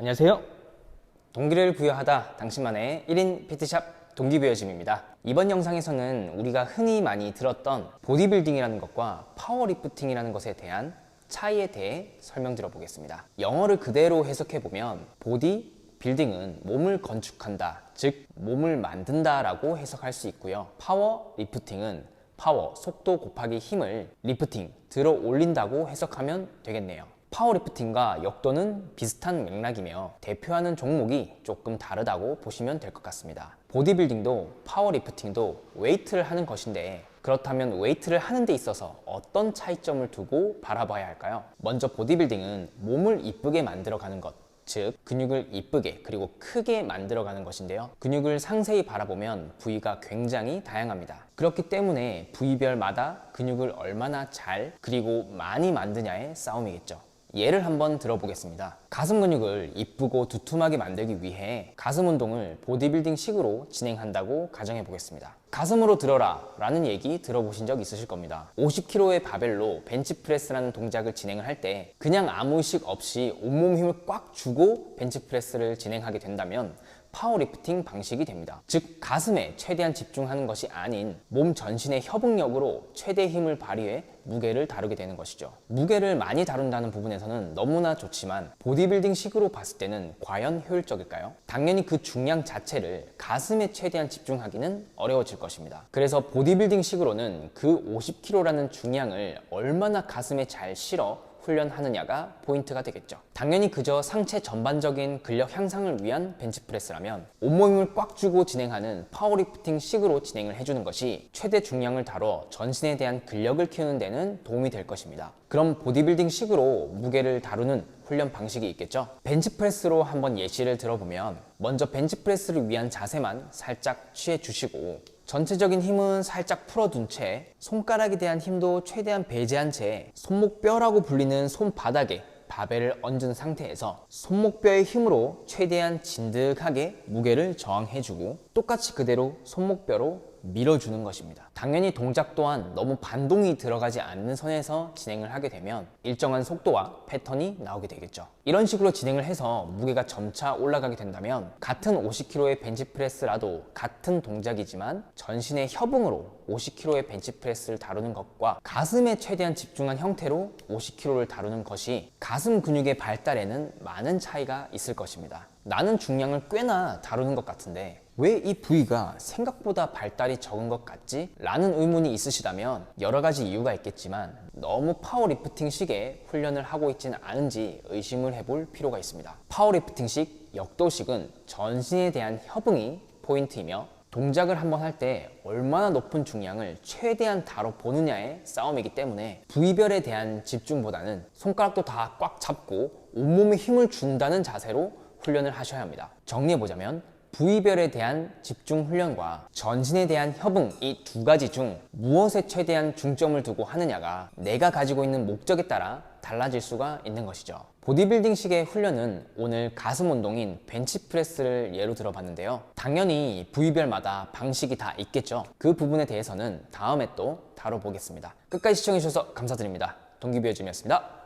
안녕하세요. 동기를 부여하다 당신만의 1인 피트샵 동기부여짐입니다. 이번 영상에서는 우리가 흔히 많이 들었던 보디빌딩이라는 것과 파워리프팅이라는 것에 대한 차이에 대해 설명드려 보겠습니다. 영어를 그대로 해석해 보면 보디 빌딩은 몸을 건축한다, 즉 몸을 만든다라고 해석할 수 있고요. 파워 리프팅은 파워, 속도 곱하기 힘을 리프팅, 들어 올린다고 해석하면 되겠네요. 파워리프팅과 역도는 비슷한 맥락이며 대표하는 종목이 조금 다르다고 보시면 될 것 같습니다. 보디빌딩도 파워리프팅도 웨이트를 하는 것인데 그렇다면 웨이트를 하는 데 있어서 어떤 차이점을 두고 바라봐야 할까요? 먼저 보디빌딩은 몸을 이쁘게 만들어가는 것, 즉 근육을 이쁘게 그리고 크게 만들어가는 것인데요. 근육을 상세히 바라보면 부위가 굉장히 다양합니다. 그렇기 때문에 부위별마다 근육을 얼마나 잘 그리고 많이 만드냐의 싸움이겠죠. 예를 한번 들어보겠습니다. 가슴 근육을 이쁘고 두툼하게 만들기 위해 가슴 운동을 보디빌딩 식으로 진행한다고 가정해 보겠습니다. 가슴으로 들어라 라는 얘기 들어보신 적 있으실 겁니다. 50kg의 바벨로 벤치프레스라는 동작을 진행을 할 때 그냥 아무 의식 없이 온몸 힘을 꽉 주고 벤치프레스를 진행하게 된다면 파워리프팅 방식이 됩니다. 즉 가슴에 최대한 집중하는 것이 아닌 몸 전신의 협응력으로 최대 힘을 발휘해 무게를 다루게 되는 것이죠. 무게를 많이 다룬다는 부분에서는 너무나 좋지만 보디빌딩 식으로 봤을 때는 과연 효율적일까요? 당연히 그 중량 자체를 가슴에 최대한 집중하기는 어려워질 것입니다. 그래서 보디빌딩 식으로는 그 50kg라는 중량을 얼마나 가슴에 잘 실어 훈련하느냐가 포인트가 되겠죠. 당연히 그저 상체 전반적인 근력 향상을 위한 벤치프레스라면 온몸을 꽉 주고 진행하는 파워리프팅 식으로 진행을 해주는 것이 최대 중량을 다뤄 전신에 대한 근력을 키우는 데는 도움이 될 것입니다. 그럼 보디빌딩 식으로 무게를 다루는 훈련 방식이 있겠죠. 벤치프레스로 한번 예시를 들어보면 먼저 벤치프레스를 위한 자세만 살짝 취해 주시고 전체적인 힘은 살짝 풀어둔 채 손가락에 대한 힘도 최대한 배제한 채 손목뼈라고 불리는 손바닥에 바벨을 얹은 상태에서 손목뼈의 힘으로 최대한 진득하게 무게를 저항해주고 똑같이 그대로 손목뼈로 밀어주는 것입니다. 당연히 동작 또한 너무 반동이 들어가지 않는 선에서 진행을 하게 되면 일정한 속도와 패턴이 나오게 되겠죠. 이런 식으로 진행을 해서 무게가 점차 올라가게 된다면 같은 50kg의 벤치프레스라도 같은 동작이지만 전신의 협응으로 50kg의 벤치프레스를 다루는 것과 가슴에 최대한 집중한 형태로 50kg를 다루는 것이 가슴 근육의 발달에는 많은 차이가 있을 것입니다. 나는 중량을 꽤나 다루는 것 같은데 왜 이 부위가 생각보다 발달이 적은 것 같지? 라는 의문이 있으시다면 여러 가지 이유가 있겠지만 너무 파워리프팅식의 훈련을 하고 있지는 않은지 의심을 해볼 필요가 있습니다. 파워리프팅식, 역도식은 전신에 대한 협응이 포인트이며 동작을 한번 할 때 얼마나 높은 중량을 최대한 다뤄 보느냐의 싸움이기 때문에 부위별에 대한 집중보다는 손가락도 다 꽉 잡고 온몸에 힘을 준다는 자세로 훈련을 하셔야 합니다. 정리해보자면 부위별에 대한 집중 훈련과 전신에 대한 협응 이 두 가지 중 무엇에 최대한 중점을 두고 하느냐가 내가 가지고 있는 목적에 따라 달라질 수가 있는 것이죠. 보디빌딩식의 훈련은 오늘 가슴 운동인 벤치프레스를 예로 들어봤는데요. 당연히 부위별마다 방식이 다 있겠죠. 그 부분에 대해서는 다음에 또 다뤄보겠습니다. 끝까지 시청해주셔서 감사드립니다. 동기비어짐이었습니다.